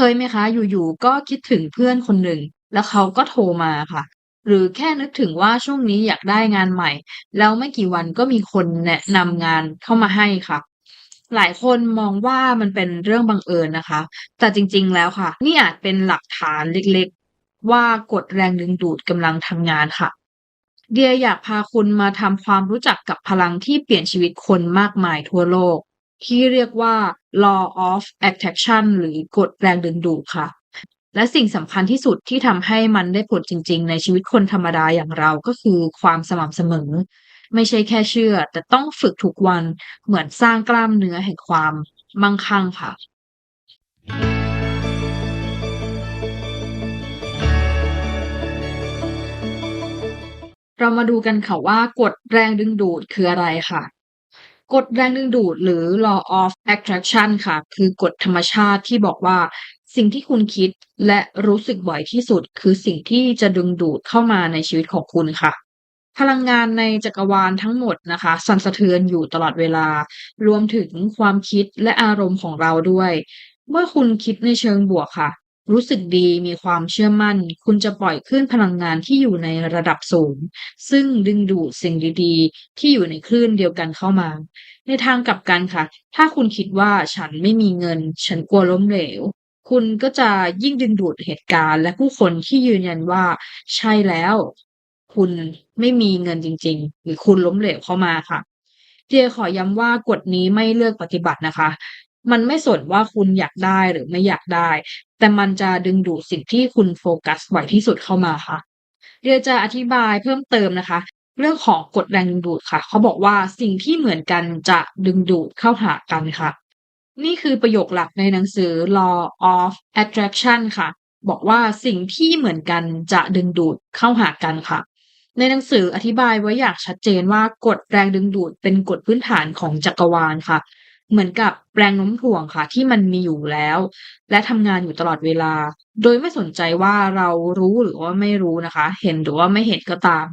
คยไหมคะ อยู่ ๆ ก็คิดถึงเพื่อนคนหนึ่ง แล้วเขาก็โทรมาค่ะ หรือแค่นึกถึงว่าช่วงนี้อยากได้งานใหม่ แล้วไม่กี่วันก็มีคนแนะนำงานเข้ามาให้ค่ะ หลายคนมองว่ามันเป็นเรื่องบังเอิญนะคะ แต่จริง ๆ แล้วค่ะ นี่อาจเป็นหลักฐานเล็กๆ ว่ากฎแรงดึงดูดกำลังทำงานค่ะ เดียอยากพาคุณมาทำความรู้จักกับพลังที่เปลี่ยนชีวิตคนมากมายทั่วโลก ที่เรียกว่า Law of Attraction หรือกฎแรงดึงดูดค่ะ และสิ่งสำคัญที่สุดที่ทำให้มันได้ผลจริง ๆ ในชีวิตคนธรรมดาอย่างเราก็คือความสม่ำเสมอ ไม่ใช่แค่เชื่อ แต่ต้องฝึกทุกวันเหมือนสร้างกล้ามเนื้อแห่งความมั่งคั่งค่ะเรามาดูกันค่ะว่ากฎแรงดึงดูดคืออะไรค่ะ กฎแรงดึงดูดหรือ Law of Attraction ค่ะ คือกฎธรรมชาติที่บอกว่า สิ่งที่คุณคิดและรู้สึกบ่อยที่สุด คือสิ่งที่จะดึงดูดเข้ามาในชีวิตของคุณค่ะ พลังงานในจักรวาลทั้งหมดนะคะ สั่นสะเทือนอยู่ตลอดเวลา รวมถึงความคิดและอารมณ์ของเราด้วย เมื่อคุณคิดในเชิงบวกค่ะ รู้สึกดีมีความเชื่อมั่น คุณจะปล่อยคลื่นพลังงานที่อยู่ในระดับสูง ซึ่งดึงดูดสิ่งดีๆ ที่อยู่ในคลื่นเดียวกันเข้ามา ในทางกลับกันค่ะ ถ้าคุณคิดว่าฉันไม่มีเงิน ฉันกลัวล้มเหลว คุณก็จะยิ่งดึงดูดเหตุการณ์และผู้คนที่ยืนยันว่า ใช่แล้ว คุณไม่มีเงินจริง ๆ หรือคุณล้มเหลวเข้ามาค่ะเดียขอย้ำว่ากฎนี้ไม่เลือกปฏิบัตินะคะ มันไม่สนว่าคุณอยากได้หรือไม่อยากได้ แต่มันจะดึงดูดสิ่งที่คุณโฟกัสบ่อยที่สุดเข้ามาค่ะ เดียจะอธิบายเพิ่มเติมนะคะ เรื่องของกฎแรงดึงดูดค่ะ เขาบอกว่าสิ่งที่เหมือนกันจะดึงดูดเข้าหากันค่ะ นี่คือประโยคหลักในหนังสือ Law of Attraction ค่ะ บอกว่าสิ่งที่เหมือนกันจะดึงดูดเข้าหากันค่ะในหนังสืออธิบายไว้อย่างชัดเจนว่ากฎแรงดึงดูดเป็นกฎพื้นฐานของจักรวาลค่ะ เหมือนกับแรงโน้มถ่วงค่ะ ที่มันมีอยู่แล้ว และทำงานอยู่ตลอดเวลา โดยไม่สนใจว่าเรารู้หรือว่าไม่รู้นะคะ เห็นหรือว่าไม่เห็นก็ตาม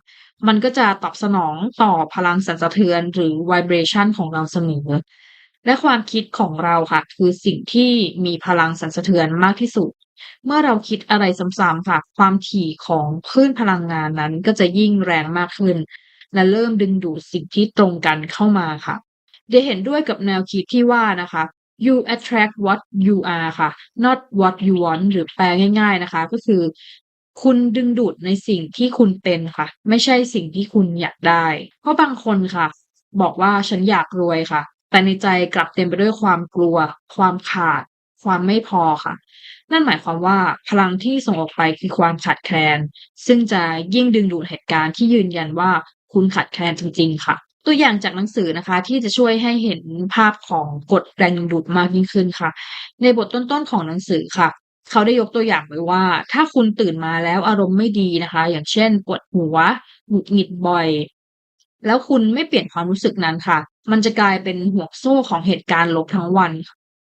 มันก็จะตอบสนองต่อพลังสั่นสะเทือนหรือ vibration ของเราเสมอและความคิดของเราค่ะ คือสิ่งที่มีพลังสั่นสะเทือนมากที่สุด เมื่อเราคิดอะไรซ้ำๆค่ะ ความถี่ของคลื่นพลังงานนั้นก็จะยิ่งแรงมากขึ้น และเริ่มดึงดูดสิ่งที่ตรงกันเข้ามาค่ะ เดียเห็นด้วยกับแนวคิดที่ว่านะคะ you attract what you are ค่ะ not what you want หรือแปลง่าย ๆนะคะ ก็คือ คุณดึงดูดในสิ่งที่คุณเป็นค่ะ ไม่ใช่สิ่งที่คุณอยากได้ เพราะบางคนค่ะ บอกว่าฉันอยากรวยค่ะ แต่ในใจกลับเต็มไปด้วยความกลัว ความขาด ความไม่พอค่ะ นั่นหมายความว่าพลังที่ส่งออกไปคือความขาดแคลน ซึ่งจะยิ่งดึงดูดเหตุการณ์ที่ยืนยันว่าคุณขาดแคลนจริง ๆ ค่ะ ตัวอย่างจากหนังสือนะคะ ที่จะช่วยให้เห็นภาพของกฎแรงดึงดูดมากยิ่งขึ้นค่ะ ในบทต้นๆของหนังสือค่ะเขาได้ยกตัวอย่างไว้ว่า ถ้าคุณตื่นมาแล้วอารมณ์ไม่ดีนะคะ อย่างเช่นปวดหัวหงุดหงิดบ่อย แล้วคุณไม่เปลี่ยนความรู้สึกนั้นค่ะ มันจะกลายเป็นห่วงโซ่ของเหตุการณ์ลบทั้งวัน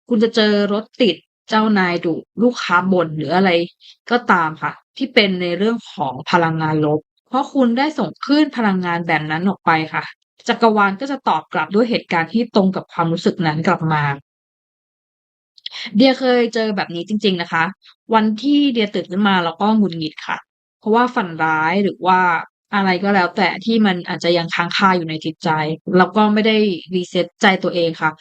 คุณจะเจอรถติดเจ้านายดุลูกค้าบ่นหรืออะไร ก็ตามค่ะ ที่เป็นในเรื่องของพลังงานลบ เพราะคุณได้ส่งคลื่นพลังงานแบบนั้นออกไปค่ะ จักรวาลก็จะตอบกลับด้วยเหตุการณ์ที่ตรงกับความรู้สึกนั้นกลับมา เดียเคยเจอแบบนี้จริง ๆนะคะ วันที่เดียตื่นขึ้นมาแล้วก็หงุดหงิดค่ะ เพราะว่าฝันร้ายหรือว่าอะไรก็แล้วแต่ที่มันอาจจะยังค้างคาอยู่ในจิตใจ แล้วก็ไม่ได้ reset ใจตัวเองค่ะ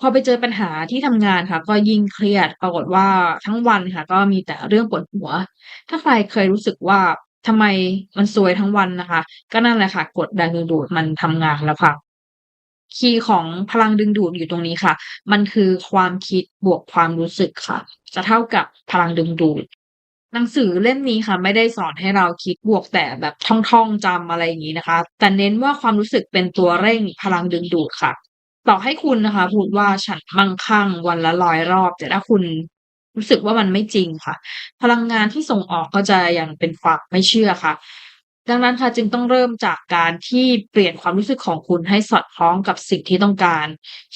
พอไปเจอปัญหาที่ทำงานค่ะ ก็ยิ่งเครียดปรากฏว่าทั้งวันค่ะ ก็มีแต่เรื่องปวดหัว ถ้าใครเคยรู้สึกว่า ทำไมมันซวยทั้งวันนะคะ ก็นั่นแหละค่ะกฎแรงดึงดูดมันทำงานแล้วค่ะ คีย์ของพลังดึงดูดอยู่ตรงนี้ค่ะ มันคือความคิดบวกความรู้สึกค่ะ จะเท่ากับพลังดึงดูด หนังสือเล่มนี้ค่ะ ไม่ได้สอนให้เราคิดบวกแต่แบบท่องๆจำอะไรอย่างงี้นะคะ แต่เน้นว่าความรู้สึกเป็นตัวเร่งพลังดึงดูดค่ะ ต่อให้คุณนะคะ พูดว่าฉันมั่งคั่งวันละ100รอบ แต่ถ้าคุณ รู้สึกว่ามันไม่จริงค่ะ พลังงานที่ส่งออกก็จะยังเป็นความไม่เชื่อค่ะ ดังนั้นค่ะจึงต้องเริ่มจากการที่เปลี่ยนความรู้สึกของคุณให้สอดคล้องกับสิ่งที่ต้องการ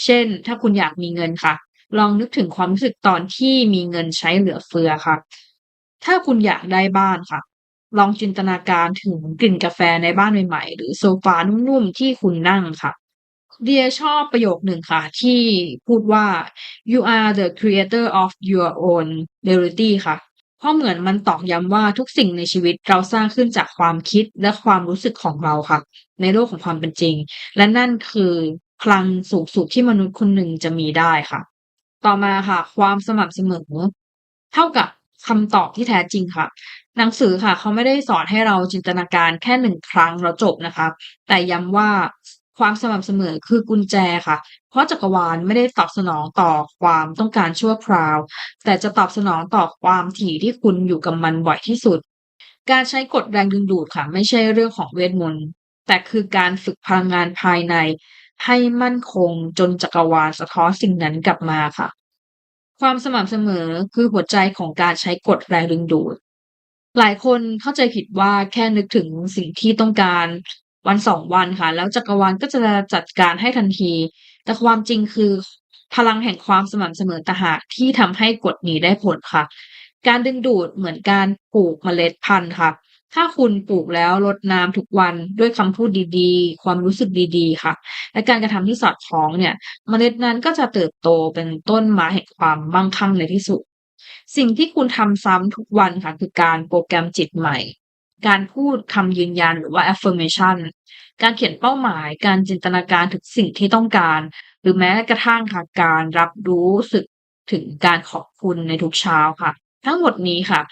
เช่น ถ้าคุณอยากมีเงินค่ะ ลองนึกถึงความรู้สึกตอนที่มีเงินใช้เหลือเฟือค่ะ ถ้าคุณอยากได้บ้านค่ะลองจินตนาการถึงกลิ่นกาแฟในบ้านใหม่ๆ หรือโซฟานุ่มๆ ที่คุณนั่งค่ะ เดียชอบประโยคหนึ่งค่ะ ที่พูดว่า you are the creator of your own reality ค่ะ เพราะเหมือนมันตอกย้ำว่าทุกสิ่งในชีวิตเราสร้างขึ้นจากความคิดและความรู้สึกของเราค่ะ ในโลกของความเป็นจริง และนั่นคือพลังสูงสุดที่มนุษย์คนหนึ่งจะมีได้ค่ะ ต่อมาค่ะ ความสม่ำเสมอ เท่ากับคำตอบที่แท้จริงค่ะ หนังสือค่ะ เขาไม่ได้สอนให้เราจินตนาการแค่หนึ่งครั้งแล้วจบนะคะ แต่ย้ำว่า ความสม่ำเสมอคือกุญแจค่ะ เพราะจักรวาลไม่ได้ตอบสนองต่อความต้องการชั่วคราว แต่จะตอบสนองต่อความถี่ที่คุณอยู่กับมันบ่อยที่สุด การใช้กฎแรงดึงดูดค่ะ ไม่ใช่เรื่องของเวทมนต์แต่คือการฝึกพลังงานภายใน ให้มั่นคงจนจักรวาลสะท้อนสิ่งนั้นกลับมาค่ะ ความสม่ำเสมอคือหัวใจของการใช้กฎแรงดึงดูดหลายคนเข้าใจผิดว่าแค่นึกถึงสิ่งที่ต้องการ วันสองวันค่ะ แล้วจักรวาลก็จะจัดการให้ทันที แต่ความจริงคือพลังแห่งความสม่ำเสมอต่างหากที่ทำให้กฎนี้ได้ผลค่ะ การดึงดูดเหมือนการปลูกเมล็ดพันธุ์ค่ะ ถ้าคุณปลูกแล้วรดน้ำทุกวันด้วยคำพูดดีๆ ความรู้สึกดีๆ ค่ะ และการกระทำที่สอดคล้องเนี่ย เมล็ดนั้นก็จะเติบโตเป็นต้นไม้แห่งความมั่งคั่งในที่สุด สิ่งที่คุณทำซ้ำทุกวันค่ะคือการโปรแกรมจิตใหม่ การพูดคำยืนยันหรือว่า affirmation การเขียนเป้าหมาย การจินตนาการถึงสิ่งที่ต้องการ หรือแม้กระทั่งค่ะการรับรู้สึกถึงการขอบคุณในทุกเช้าค่ะ ทั้งหมดนี้ค่ะ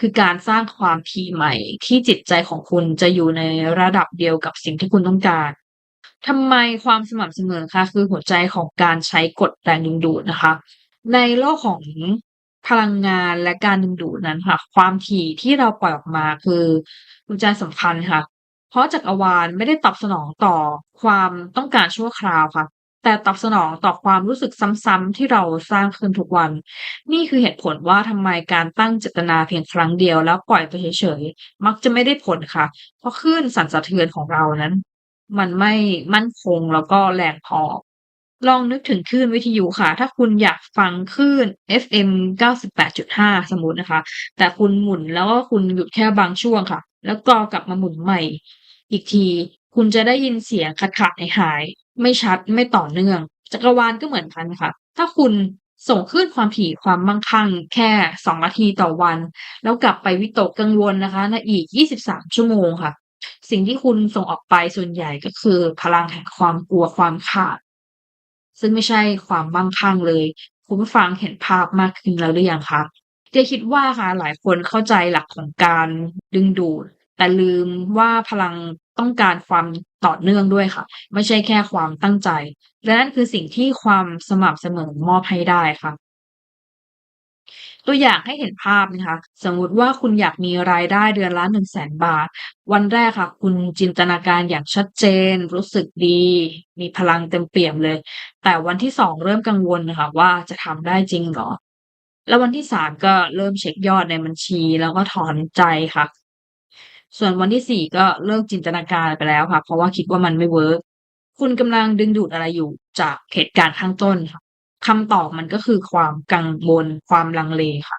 คือการสร้างความถี่ใหม่ที่จิตใจของคุณจะอยู่ในระดับเดียวกับสิ่งที่คุณต้องการทำไมความสม่ำเสมอคะคือหัวใจของการใช้กฎแรงดึงดูดนะคะ ในโลกของ พลังงานและการดึงดูดนั้นค่ะ ความถี่ที่เราปล่อยออกมาคือกุญแจสำคัญค่ะ เพราะจักรวาลไม่ได้ตอบสนองต่อความต้องการชั่วคราวค่ะ แต่ตอบสนองต่อความรู้สึกซ้ำๆที่เราสร้างขึ้นทุกวัน นี่คือเหตุผลว่าทำไมการตั้งเจตนาเพียงครั้งเดียวแล้วปล่อยไปเฉยๆมักจะไม่ได้ผลค่ะ เพราะคลื่นสั่นสะเทือนของเรานั้น มันไม่มั่นคงแล้วก็แรงพอ ลองนึกถึงคลื่นวิทยุค่ะ ถ้าคุณอยากฟังคลื่น FM 98.5 สมมุตินะคะ แต่คุณหมุนแล้วก็คุณหยุดแค่บางช่วงค่ะ แล้วก็กลับมาหมุนใหม่ อีกทีคุณจะได้ยินเสียงขาดๆหาย ไม่ชัดไม่ต่อเนื่อง จักรวาลก็เหมือนกันค่ะ ถ้าคุณส่งคลื่นความถี่ความมั่งคั่งแค่2นาทีต่อวัน แล้วกลับไปวิตกกังวลนะคะในอีก 23 ชั่วโมงค่ะ สิ่งที่คุณส่งออกไปส่วนใหญ่ก็คือ พลังแห่งความกลัวความขาด ซึ่งไม่ใช่ความมั่งคั่งเลย คุณผู้ฟังเห็นภาพมากขึ้นแล้วหรือยังคะเจคิดว่าค่ะหลายคนเข้าใจหลักของการดึงดูด แต่ลืมว่าพลังต้องการความต่อเนื่องด้วยค่ะ ไม่ใช่แค่ความตั้งใจ และนั่นคือสิ่งที่ความสม่ำเสมอมอบให้ได้ค่ะ ตัวอย่างให้เห็นภาพนะคะ สมมุติว่าคุณอยากมีรายได้เดือนละ100,000บาท วันแรกค่ะ คุณจินตนาการอย่างชัดเจน รู้สึกดี มีพลังเต็มเปี่ยมเลย แต่วันที่2เริ่มกังวลนะคะว่าจะทำได้จริงเหรอ?แล้ววันที่3ก็เริ่มเช็กยอดในบัญชีแล้วก็ถอนใจค่ะ ส่วนวันที่4ก็เลิกจินตนาการไปแล้วค่ะ เพราะว่าคิดว่ามันไม่เวิร์กคุณกำลังดึงดูดอะไรอยู่จากเหตุการณ์ข้างต้นค่ะ คำตอบมันก็คือความกังวลความลังเลค่ะ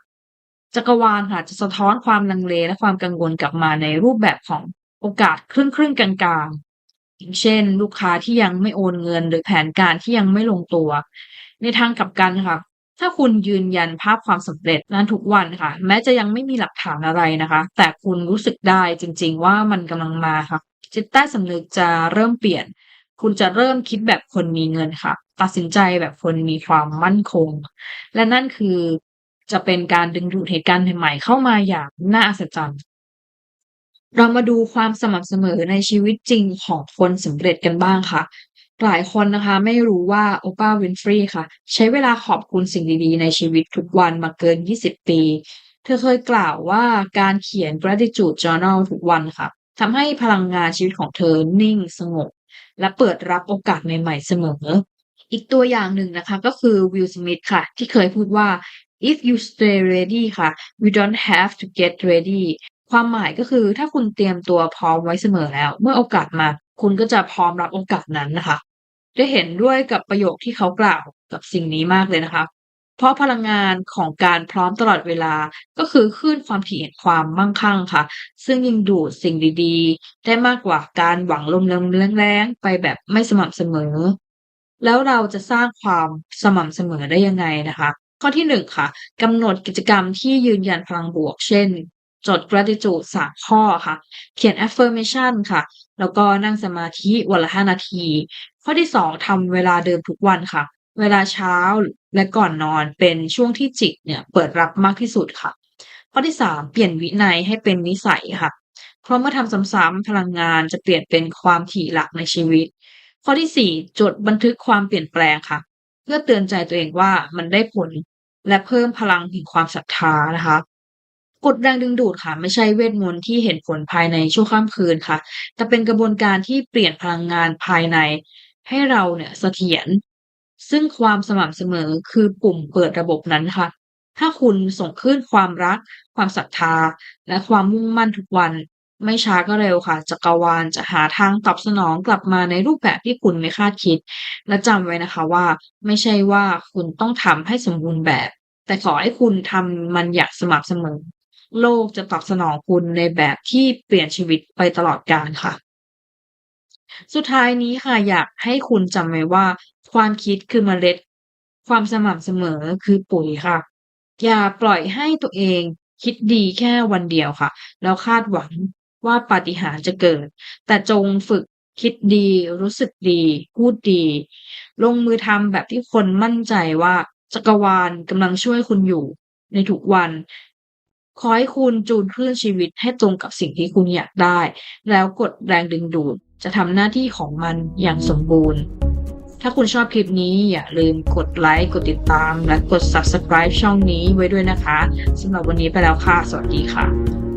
จักรวาลค่ะจะสะท้อนความลังเลและความกังวลกลับมาในรูปแบบของโอกาสครึ่งๆกลางๆอย่างเช่น ลูกค้าที่ยังไม่โอนเงิน หรือแผนการที่ยังไม่ลงตัว ในทางกลับกันค่ะ ถ้าคุณยืนยันภาพความสำเร็จนั้นทุกวันค่ะ แม้จะยังไม่มีหลักฐานอะไรนะคะ แต่คุณรู้สึกได้จริง ๆ ว่ามันกำลังมาค่ะจิตใต้สำนึกจะเริ่มเปลี่ยน คุณจะเริ่มคิดแบบคนมีเงินค่ะ ตัดสินใจแบบคนมีความมั่นคง และนั่นคือจะเป็นการดึงดูดเหตุการณ์ใหม่ๆเข้ามาอย่างน่าอัศจรรย์เรามาดูความสม่ำเสมอในชีวิตจริงของคนสำเร็จกันบ้างค่ะ หลายคนนะคะไม่รู้ว่า Oprah Winfrey ค่ะ ใช้เวลาขอบคุณสิ่งดีๆ ในชีวิตทุกวันมาเกิน 20 ปี เธอเคยกล่าวว่าการเขียน Gratitude Journal ทุกวันค่ะทำให้พลังงานชีวิตของเธอนิ่งสงบ และเปิดรับโอกาสใหม่ๆเสมอ อีกตัวอย่างหนึ่งนะคะก็คือ Will Smith ค่ะ ที่เคยพูดว่า "If you stay ready ค่ะ you don't have to get ready" ความหมายก็คือถ้าคุณเตรียมตัวพร้อมไว้เสมอแล้ว เมื่อโอกาสมา คุณก็จะพร้อมรับโอกาสนั้นนะคะได้เห็นด้วยกับประโยคที่เขากล่าวกับสิ่งนี้มากเลยนะคะ เพราะพลังงานของการพร้อมตลอดเวลาก็คือคลื่นความถี่แห่งความมั่งคั่งค่ะ ซึ่งดึงดูดสิ่งดีๆ ได้มากกว่าการหวังลมแล้งๆไปแบบไม่สม่ำเสมอ แล้วเราจะสร้างความสม่ำเสมอได้ยังไงนะคะ ข้อที่1ค่ะกำหนดกิจกรรมที่ยืนยันพลังบวก เช่น จด gratitude 3ข้อค่ะ เขียน affirmation ค่ะ แล้วก็นั่งสมาธิวันละ5นาที ข้อที่2ทำเวลาเดิมทุกวันค่ะ เวลาเช้าและก่อนนอนเป็นช่วงที่จิตเนี่ยเปิดรับมากที่สุดค่ะ ข้อที่3เปลี่ยนวินัยให้เป็นนิสัยค่ะ เพราะเมื่อทำซ้ำๆพลังงานจะเปลี่ยนเป็นความถี่หลักในชีวิต ข้อที่4จดบันทึกความเปลี่ยนแปลงค่ะ เพื่อเตือนใจตัวเองว่ามันได้ผลและเพิ่มพลังแห่งความศรัทธานะคะกฎแรงดึงดูดค่ะ ไม่ใช่เวทมนต์ที่เห็นผลภายในชั่วข้ามคืนค่ะ แต่เป็นกระบวนการที่เปลี่ยนพลังงานภายใน ให้เราเนี่ยเสถียร ซึ่งความสม่ำเสมอคือปุ่มเปิดระบบนั้นค่ะ ถ้าคุณส่งคลื่นความรัก ความศรัทธา และความมุ่งมั่นทุกวัน ไม่ช้าก็เร็วค่ะ จักรวาลจะหาทางตอบสนองกลับมาในรูปแบบที่คุณไม่คาดคิด และจำไว้นะคะว่า ไม่ใช่ว่าคุณต้องทำให้สมบูรณ์แบบ แต่ขอให้คุณทำมันอย่างสม่ำเสมอ โลกจะตอบสนองคุณในแบบที่เปลี่ยนชีวิตไปตลอดกาลค่ะ สุดท้ายนี้ค่ะ อยากให้คุณจำไว้ว่า ความคิดคือเมล็ด ความสม่ำเสมอคือปุ๋ยค่ะ อย่าปล่อยให้ตัวเองคิดดีแค่วันเดียวค่ะ แล้วคาดหวังว่าปาฏิหาริย์จะเกิด แต่จงฝึกคิดดี รู้สึกดี พูดดี ลงมือทำแบบที่คนมั่นใจว่าจักรวาลกำลังช่วยคุณอยู่ในทุกวัน ขอให้คุณจูนคลื่นชีวิตให้ตรงกับสิ่งที่คุณอยากได้ แล้วกฎแรงดึงดูด จะทำหน้าที่ของมันอย่างสมบูรณ์ ถ้าคุณชอบคลิปนี้อย่าลืมกดไลค์ กดติดตาม และกด Subscribe ช่องนี้ไว้ด้วยนะคะสำหรับวันนี้ไปแล้วค่ะ สวัสดีค่ะ